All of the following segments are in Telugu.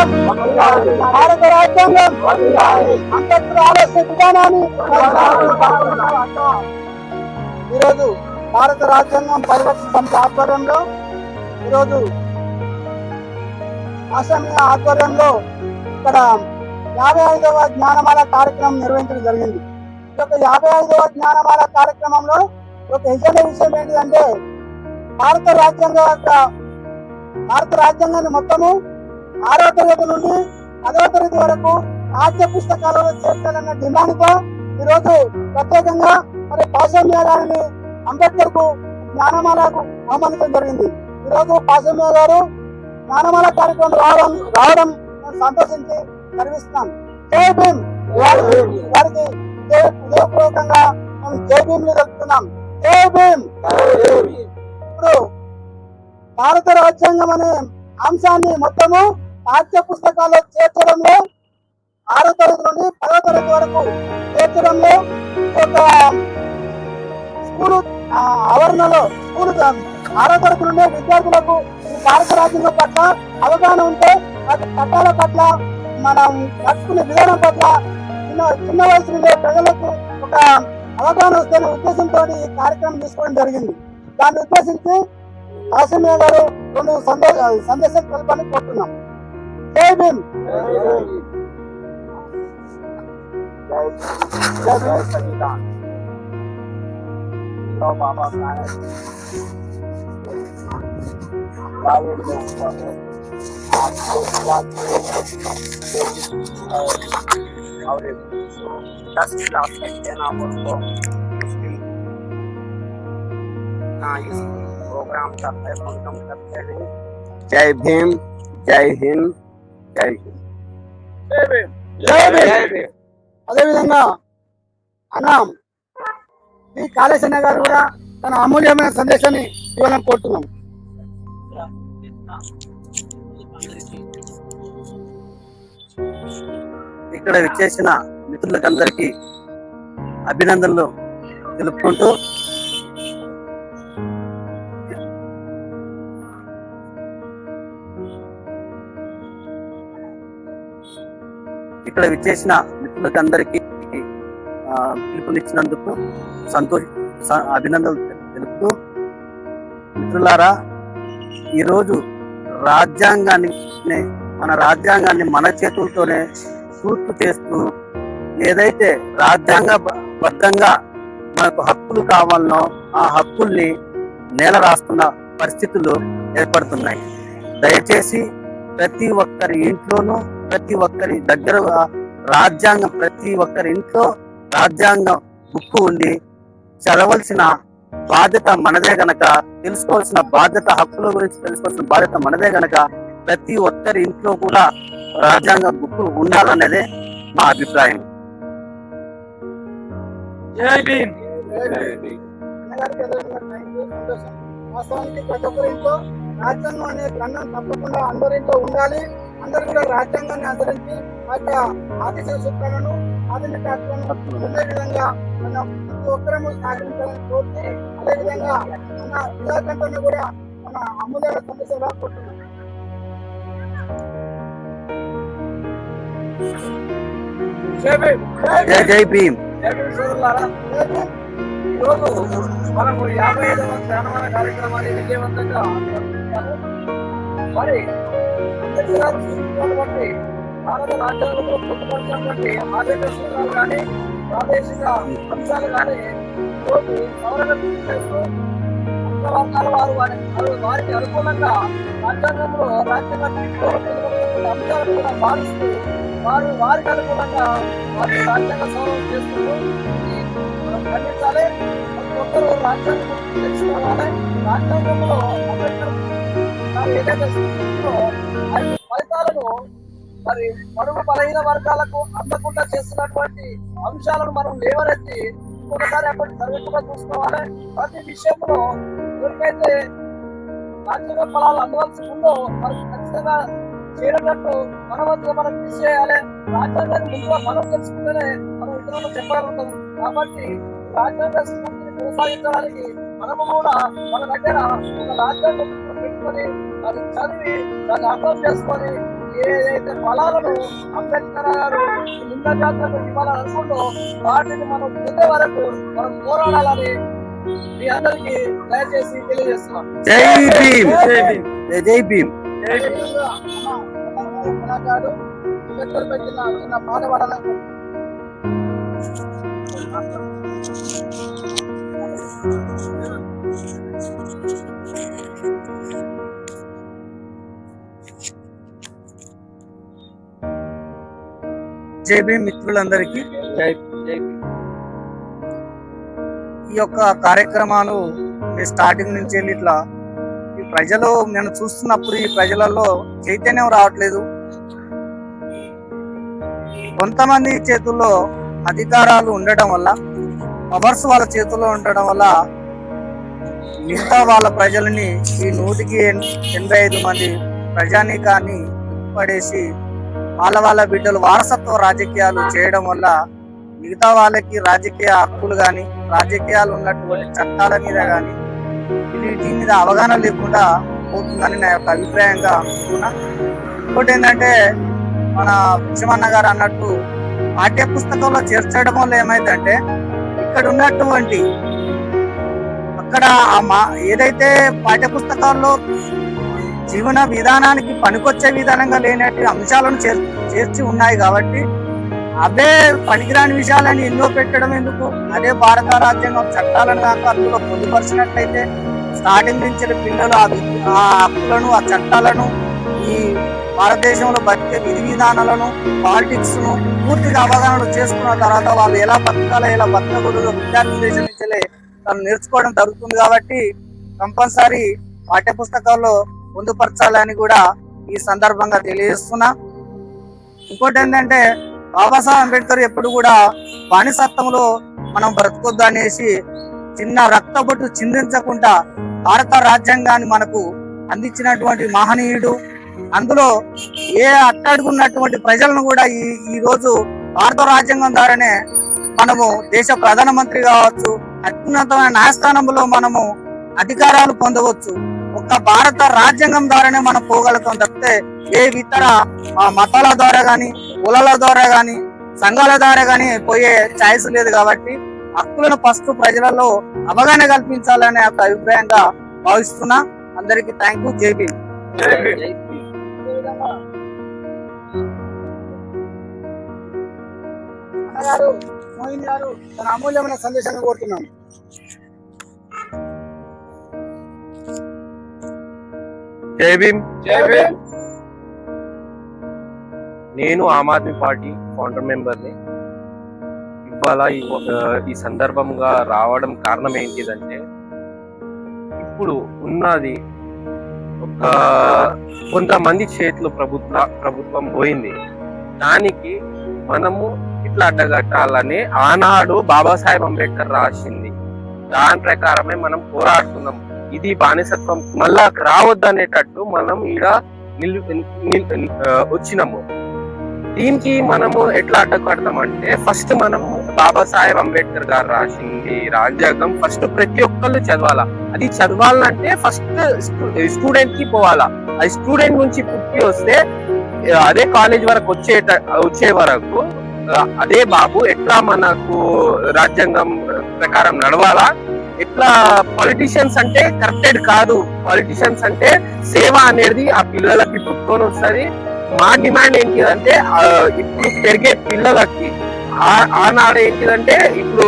రాజ్యాంగం భారత రాజ్యాంగం అంబేద్కర్ ఆలోచన విధానాన్ని ఈరోజు భారత రాజ్యాంగం పరివర్తన ఆధ్వర్యంలో ఈరోజు అసెంబ్లీ ఆధ్వర్యంలో ఇక్కడ యాభై ఐదవ జ్ఞానమాల కార్యక్రమం నిర్వహించడం జరిగింది. ఈ యొక్క యాభై ఐదవ జ్ఞానమాల కార్యక్రమంలో ఒక ఎజెండా విషయం ఏంటిదంటే భారత రాజ్యాంగ యొక్క భారత రాజ్యాంగాన్ని మొత్తము ఆరో తరగతి నుండి పదవ తరగతి వరకు పాఠ్య పుస్తకాలలో చేర్చాలన్న డిమాండ్తో ఈరోజు ప్రత్యేకంగా మరి పాశమ్య గారిని అంబేద్కర్కు జ్ఞానమాలకు ఆహ్వానించడం జరిగింది. ఈరోజు పాశమ్య గారు జ్ఞానమాల కార్యక్రమం రావడం రావడం నేను సంతోషించి గర్విస్తున్నాం జై భీమ్! వారికి హృదయపూర్వకంగా మేము జై భీమ్ జరుపుతున్నాం. జై భీమ్! ఇప్పుడు భారత రాజ్యాంగం అనే అంశాన్ని మొత్తము పాఠ్య పుస్తకాల్లో చేర్చడంలో ఆరో తరగతి నుండి పదో తరగతి వరకు చేర్చడంలో ఒక స్కూలు ఆవరణలో స్కూలు ఆరో తరగతి నుండి విద్యార్థులకు ఈ భారత రాజ్యాంగం పట్ల అవగాహన ఉంటే వాటి చట్టాల పట్ల మనం నడుచుకునే విధానం పట్ల చిన్న చిన్న వయసు నుండే ప్రజలకు ఒక అవగాహన వస్తున్న ఉద్దేశంతో ఈ కార్యక్రమం తీసుకోవడం జరిగింది. దాన్ని ఉద్దేశించి ఆసమ్య గారు రెండు సందేశం తెలపని కోరుతున్నాం. जय भीम जय प्रोग्राम करते हैं जय भीम जय हिंद అదేవిధంగా అన్నాం ఈ కాళేశన్న గారు కూడా తన అమూల్యమైన సందేశాన్ని ఇవ్వాలని కోరుతున్నాం. ఇక్కడ విచ్చేసిన మిత్రులకందరికీ అభినందనలు తెలుపుకుంటూ ఇక్కడ విచ్చేసిన మిత్రులకందరికీ పిలుపునిచ్చినందుకు సంతోష అభినందనలు తెలుపుతూ మిత్రులారా ఈరోజు రాజ్యాంగాన్ని మన రాజ్యాంగాన్ని మన చేతులతోనే పూర్తి చేస్తూ ఏదైతే రాజ్యాంగ బద్ధంగా మనకు హక్కులు కావాలనో ఆ హక్కుల్ని నేల రాస్తున్న పరిస్థితులు ఏర్పడుతున్నాయి. దయచేసి ప్రతి ఒక్కరి ఇంట్లోనూ ప్రతి ఒక్కరి దగ్గర రాజ్యాంగం ప్రతి ఒక్కరి ఇంట్లో రాజ్యాంగం బుక్ ఉండి చదవలసిన బాధ్యత మనదే గనక తెలుసుకోవాల్సిన బాధ్యత హక్కుల గురించి తెలుసుకోవాల్సిన బాధ్యత మనదే గనక ప్రతి ఒక్కరి ఇంట్లో కూడా రాజ్యాంగ బుక్ ఉండాలన్నదే మా అభిప్రాయం. వాస్తవానికి ప్రతి ఒక్కరి ఇంట్లో రాజ్యాంగం అనే గ్రంథం తప్పకుండా అందరి ఇంట్లో ఉండాలి అందరూ కూడా రాజ్యాంగాన్ని అనుసరించి ఆ యొక్క ఆదేశ సూత్రాలను ఆధునిక ఉండే విధంగా మన ప్రతి ఒక్కరము సహకరించాలని కోరుతూ అదేవిధంగా మన విద్యార్థులను కూడా మన అమూల్యమైన సందేశం రాకుంటున్నాం జై జై భీమ్. ఈరోజు మనము యాభై ఐదవ ధ్యానమాన కార్యక్రమాన్ని విజయవంతంగా నిర్వహించాము. మరి అంబేద్కర్ భారత రాజ్యాంగంలో పొందుపరిచినటువంటి కానీ ప్రాదేశిక అంశాలు కానీ సవరణ చేస్తూ అగ్రవర్ణాల వారు వారి వారికి అనుకూలంగా రాజ్యాంగంలో కూడా వారు వారికి అనుకూలంగా వారి రాజ్యాంగ సవరణ చేస్తూ ఖండించాలి ప్రతి ఒక్కరూ రాజ్యాంగం తెలుసుకోవాలి రాజ్యాంగంలో అంబేద్కర్ ఫలితాలను మరి మరుగు బలహీన వర్గాలకు అందకుండా చేస్తున్నటువంటి అంశాలను మనం లేవనెత్తి ఒకసారి అప్పటి సర్వీసుగా చూసుకోవాలి. ప్రతి విషయంలో ఎవరికైతే రాజ్యాంగ ఫలాలు అందవలసి ఉందో మనకు ఖచ్చితంగా చేరేటట్టు మన వంతుగా మనం కృషి చేయాలి. రాజ్యాంగాన్ని ముందుగా మనం తెలుసుకుంటేనే మనం ఇతరులకు చెప్పగలుగుతాం. కాబట్టి రాజ్యాంగ స్ఫూర్తిని కొనసాగించడానికి మనము కూడా మన దగ్గర ఒక రాజ్యాంగం పెట్టుకొని అది చదివి దాన్ని అర్థం చేసుకొని ఏదైతే ఫలాలను అంబేద్కర్ గారు లింగ జాతరకు ఇవ్వాలని అనుకుంటూ వాటిని మనం పొందే వరకు మనం పోరాడాలని మీ అందరికీ దయచేసి తెలియజేస్తున్నాం జై భీమ్ జై జై భీమ్ కళాకారుడు అంబేద్కర్ పై చిన్న పాట పాడాలని జై భీమ్ మిత్రులందరికీ జై ఈ యొక్క కార్యక్రమాలు మీ స్టార్టింగ్ నుంచి వెళ్ళి ఇట్లా ఈ ప్రజలు నేను చూస్తున్నప్పుడు ఈ ప్రజలలో చైతన్యం రావట్లేదు. కొంతమంది చేతుల్లో అధికారాలు ఉండటం వల్ల పవర్స్ వాళ్ళ చేతుల్లో ఉండడం వల్ల మిగతా వాళ్ళ ప్రజలని ఈ నూటికి ఎన్- ఎనభై ఐదు మంది ప్రజానీకాన్ని పడేసి వాళ్ళ వాళ్ళ బిడ్డలు వారసత్వ రాజకీయాలు చేయడం వల్ల మిగతా వాళ్ళకి రాజకీయ హక్కులు కానీ రాజకీయాలు ఉన్నటువంటి చట్టాల మీద కానీ వీటి మీద అవగాహన లేకుండా పోతుందని నా యొక్క అభిప్రాయంగా అనుకున్నా ఇంకోటి ఏంటంటే మన పిచ్చమన్న గారు అన్నట్టు పాఠ్య పుస్తకంలో చేర్చడం వల్ల ఏమైందంటే ఇక్కడ ఉన్నటువంటి అక్కడ ఆ మా ఏదైతే పాఠ్య పుస్తకాల్లో జీవన విధానానికి పనికొచ్చే విధానంగా లేనటువంటి అంశాలను చేర్చి ఉన్నాయి కాబట్టి అవే పనికిరాని విషయాలని ఎన్నో పెట్టడం ఎందుకు? అదే భారత రాజ్యాంగం చట్టాలను కాక అందులో పొందుపరిచినట్లయితే స్టార్టింగ్ నుంచి పిల్లలు ఆ ఆ హక్కులను ఆ చట్టాలను ఈ భారతదేశంలో బతికే విధి విధానాలను పాలిటిక్స్ను పూర్తిగా అవగాహన చేసుకున్న తర్వాత వాళ్ళు ఎలా బతకాలో ఎలా బతకూడదు విద్యార్థి దేశం నుంచి తను నేర్చుకోవడం జరుగుతుంది కాబట్టి కంపల్సరీ పాఠ్య పుస్తకాల్లో పొందుపరచాలని కూడా ఈ సందర్భంగా తెలియజేస్తున్నా. ఇంకోటి ఏంటంటే బాబాసాహెబ్ అంబేద్కర్ ఎప్పుడు కూడా బానిసత్వంలో మనం బ్రతకొద్దు అనేసి చిన్న రక్తబొట్టు చిందించకుండా భారత రాజ్యాంగాన్ని మనకు అందించినటువంటి మహనీయుడు. అందులో ఏ అట్టడుగున్నటువంటి ప్రజలను కూడా ఈ ఈ రోజు భారత రాజ్యాంగం ద్వారానే మనము దేశ ప్రధానమంత్రి కావచ్చు అత్యున్నతమైన న్యాయస్థానంలో మనము అధికారాలు పొందవచ్చు. ఒక్క భారత రాజ్యాంగం ద్వారానే మనం పోగలుగుతాం తప్పితే ఏ ఇతర ఆ, మతాల ద్వారా గాని కులాల ద్వారా గాని సంఘాల ద్వారా గాని పోయే ఛాయిస్ లేదు కాబట్టి హక్కులను ఫస్ట్ ప్రజలలో అవగాహన కల్పించాలనే ఒక అభిప్రాయంగా భావిస్తున్నా. అందరికీ థ్యాంక్ యూ. జేపీ అదేవిధంగా అన్నగారు మోహిన్ గారు తన అమూల్యమైన సందేశాన్ని కోరుతున్నాం. జై భీమ్ జై భీమ్ నేను ఆమ్ ఆద్మీ పార్టీ ఫౌండర్ మెంబర్ని. ఇవాళ ఈ సందర్భంగా రావడం కారణం ఏంటిదంటే ఇప్పుడు ఉన్నది ఒక కొంతమంది చేతిలో ప్రభుత్వ ప్రభుత్వం పోయింది. దానికి మనము ఇట్లా అడ్డగట్టాలని ఆనాడు బాబాసాహెబ్ అంబేద్కర్ రాసింది. దాని ప్రకారమే మనం పోరాడుతున్నాం. ఇది బానిసత్వం. మళ్ళా రావద్దు అనేటట్టు మనం ఈడ నిల్ వచ్చినాము. దీనికి మనము ఎట్లా అడ్డకడతామంటే ఫస్ట్ మనం బాబాసాహెబ్ అంబేద్కర్ గారు రాసింది రాజ్యాంగం ఫస్ట్ ప్రతి ఒక్కళ్ళు చదవాలా. అది చదవాలంటే ఫస్ట్ స్టూడెంట్కి పోవాలా. అది స్టూడెంట్ నుంచి పుట్టి వస్తే అదే కాలేజ్ వరకు వచ్చే వచ్చే వరకు అదే బాబు ఎట్లా మనకు రాజ్యాంగం ప్రకారం నడవాలా ఇట్లా పొలిటీషియన్స్ అంటే కరెక్టెడ్ కాదు. పొలిటీషియన్స్ అంటే సేవ అనేది ఆ పిల్లలకి పుట్టుకొని వస్తుంది. మా డిమాండ్ ఏంటిదంటే ఇప్పుడు పెరిగే పిల్లలకి ఆ- ఆనాడు ఏంటిదంటే ఇప్పుడు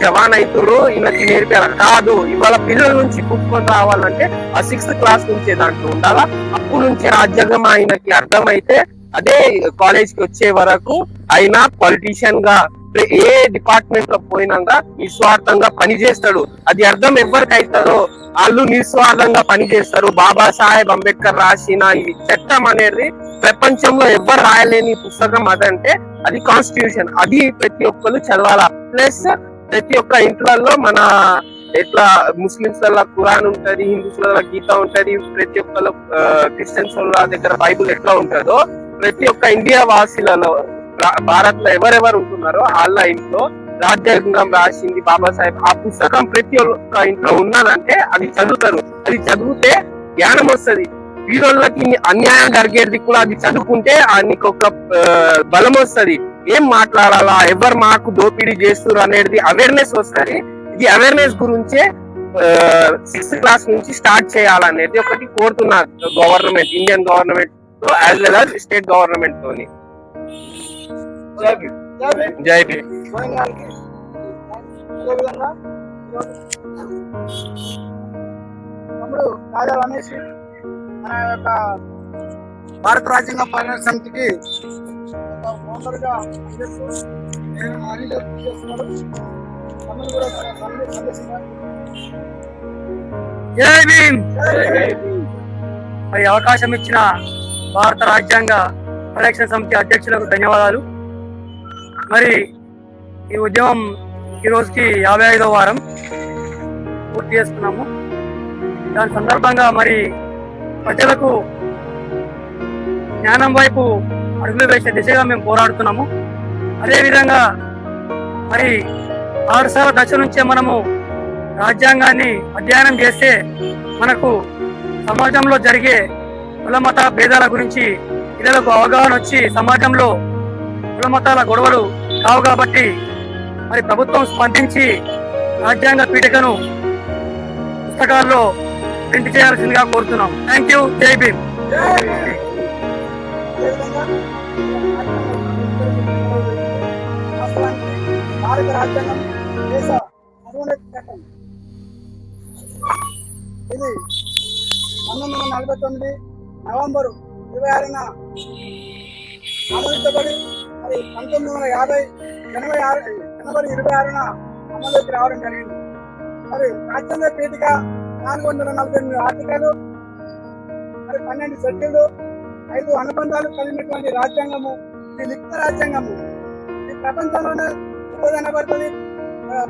జవాన్ అవుతారు వీళ్ళకి నేర్పారు. కాదు ఇవాళ పిల్లల నుంచి పుట్టుకొని రావాలంటే ఆ సిక్స్త్ క్లాస్ నుంచే దాంట్లో ఉండాలా? అప్పుడు నుంచి రాజ్యాంగం ఆయనకి అర్థమైతే అదే కాలేజ్కి వచ్చే వరకు ఆయన పొలిటీషియన్గా ఏ డిపార్ట్మెంట్లో పోయినాక నిస్వార్థంగా పని చేస్తాడు అది అర్థం ఎవరికి అవుతారో వాళ్ళు నిస్వార్థంగా పని చేస్తారు బాబా సాహెబ్ అంబేద్కర్ రాసిన ఈ చట్టం అనేది ప్రపంచంలో ఎవరు రాయలేని పుస్తకం అదంటే అది కాన్స్టిట్యూషన్ అది ప్రతి ఒక్కరు చదవాలా? ప్లస్ ప్రతి ఒక్క ఇంట్లలో మన ఎట్లా ముస్లిమ్స్ ల ఖురాన్ ఉంటది హిందూస్ వల్ల గీత ఉంటది ప్రతి ఒక్కరు క్రిస్టియన్స్ వాళ్ళ దగ్గర బైబుల్ ఎట్లా ఉంటుందో ప్రతి ఒక్క ఇండియా వాసులలో భారత్లో ఎవరెవరు ఉంటున్నారో వాళ్ళ ఇంట్లో రాజ్యాంగం రాసింది బాబాసాహెబ్. ఆ పుస్తకం ప్రతి ఒక్క ఇంట్లో ఉన్నదంటే అది చదువుతారు. అది చదివితే జ్ఞానం వస్తది. వీళ్ళకి అన్యాయం జరిగేది కూడా అది చదువుకుంటే ఆ నీకు ఒక బలం వస్తుంది. ఏం మాట్లాడాలా? ఎవరు మాకు దోపిడీ చేస్తారు అనేది అవేర్నెస్ వస్తుంది. ఇది అవేర్నెస్ గురించే సిక్స్త్ క్లాస్ నుంచి స్టార్ట్ చేయాలనేది ఒకటి కోరుతున్నా government Indian government as well as state government తోని. జై భీమ్. జై భీమ్. జై భీమ్ గోవింద్ గారికి అదేవిధంగా తమ్ముడు రాజా రమేష్ మన యొక్క భారత రాజ్యాంగ పాలన సమితికి ఒక ఫౌండర్గా పనిచేస్తూ నేను అనిల్ చేస్తున్నాడు తమ్ముడు కూడా ఒక సందేశం సందేశం జై భీమ్ జై మరి అవకాశం ఇచ్చిన భారత రాజ్యాంగ పరిరక్షణ సమితి అధ్యక్షులకు ధన్యవాదాలు మరి ఈ ఉద్యమం ఈరోజుకి యాభై ఐదో వారం పూర్తి చేసుకున్నాము దాని సందర్భంగా మరి ప్రజలకు జ్ఞానం వైపు అడుగులు వేసే దిశగా మేము పోరాడుతున్నాము. అదేవిధంగా మరి ఆరుసాల దశ నుంచే మనము రాజ్యాంగాన్ని అధ్యయనం చేస్తే మనకు సమాజంలో జరిగే కులమత భేదాల గురించి పిల్లలకు అవగాహన వచ్చి సమాజంలో కులమతాల గొడవలు కావు కాబట్టి మరి ప్రభుత్వం స్పందించి రాజ్యాంగ పీఠికను పుస్తకాల్లో ప్రింట్ చేయాల్సిందిగా కోరుతున్నాం. థ్యాంక్ యూ జై భీమ్ భారత రాజ్యాంగం దేశ చట్టం ఇది పంతొమ్మిది వందల నలభై తొమ్మిది నవంబరు ఇరవై ఆరున ఆమోదించబడి అది పంతొమ్మిది వందల యాభై జనవరి ఆరు జనవరి ఇరవై ఆరున అమలులోకి రావడం జరిగింది. మరి రాజ్యాంగ పీఠిక నాలుగు వందల నలభై ఎనిమిది ఆర్టికలు మరి పన్నెండు షెడ్యూలు ఐదు అనుబంధాలు కలిగినటువంటి రాజ్యాంగము ఇది లిఖిత రాజ్యాంగము. ఈ ప్రపంచంలోనే పెద్దది అనబడుతుంది ఆ,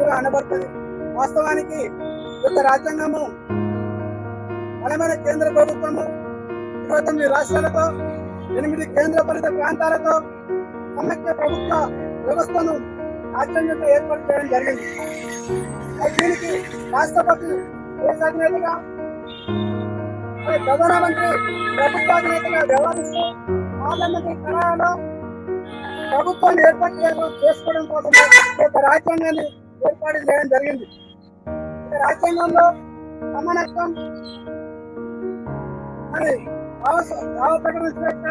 కూడా అనబడుతుంది. వాస్తవానికి ఈ యొక్క రాజ్యాంగము బలమైన కేంద్ర ప్రభుత్వము ఇరవై తొమ్మిది రాష్ట్రాలతో ఎనిమిది కేంద్ర పరిత ప్రాంతాలతో సమైక్య ప్రభుత్వ వ్యవస్థను రాజ్యాంగంగా ఏర్పాటు చేయడం జరిగింది. దీనికి రాష్ట్రపతి దేశ అధినేతగా ప్రధానమంత్రి ప్రభుత్వాధినేతగా వ్యవహరిస్తూ పార్లమెంటరీ కళాలో ప్రభుత్వాన్ని ఏర్పాటు చేయడం చేసుకోవడం కోసం ఒక రాజ్యాంగాన్ని ఏర్పాటు చేయడం జరిగింది. రాజ్యాంగంలో సమానత్వం మరి భావ ప్రకటన స్వేచ్ఛ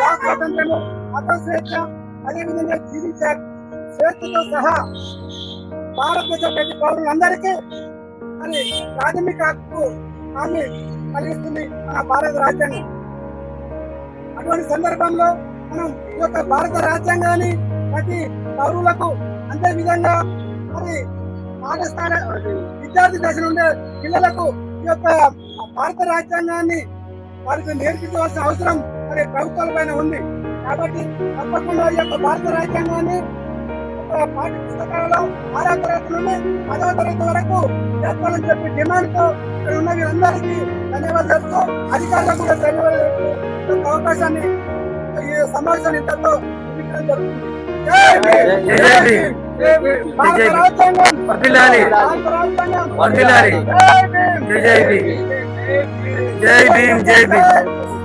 వాక్ స్వాతంత్రము మత స్వేచ్ఛ అదేవిధంగా జీవించే స్వేచ్ఛతో సహా భారతదేశ ప్రతి పౌరులందరికీ మరి ప్రాథమిక హక్కు హామీ కలిగిస్తుంది మన భారత రాజ్యాంగం అటువంటి సందర్భంలో మనం ఈ యొక్క భారత రాజ్యాంగాన్ని ప్రతి పౌరులకు అంతే విధంగా మరి పాఠశాల విద్యార్థి దశ నుండి పిల్లలకు ఈ యొక్క భారత రాజ్యాంగాన్ని వారికి నేర్పించవలసిన అవసరం మరి ప్రభుత్వాల పైన ఉంది. కాబట్టి తప్పకుండా ఈ యొక్క భారత రాజ్యాంగాన్ని పాఠ్య పుస్తకాలలో ఆరో తరగతి నుండి పదవ తరగతి వరకు చెప్పాలని చెప్పి డిమాండ్తో ఇక్కడ ఉన్న వీరందరికీ ధన్యవాదాలు చెప్తూ అధికారులకు కూడా ధన్యవాదాలు అవకాశాన్ని ఈ సమావేశాన్ని ఇంతతో! జై భీమ్ జై భీమ్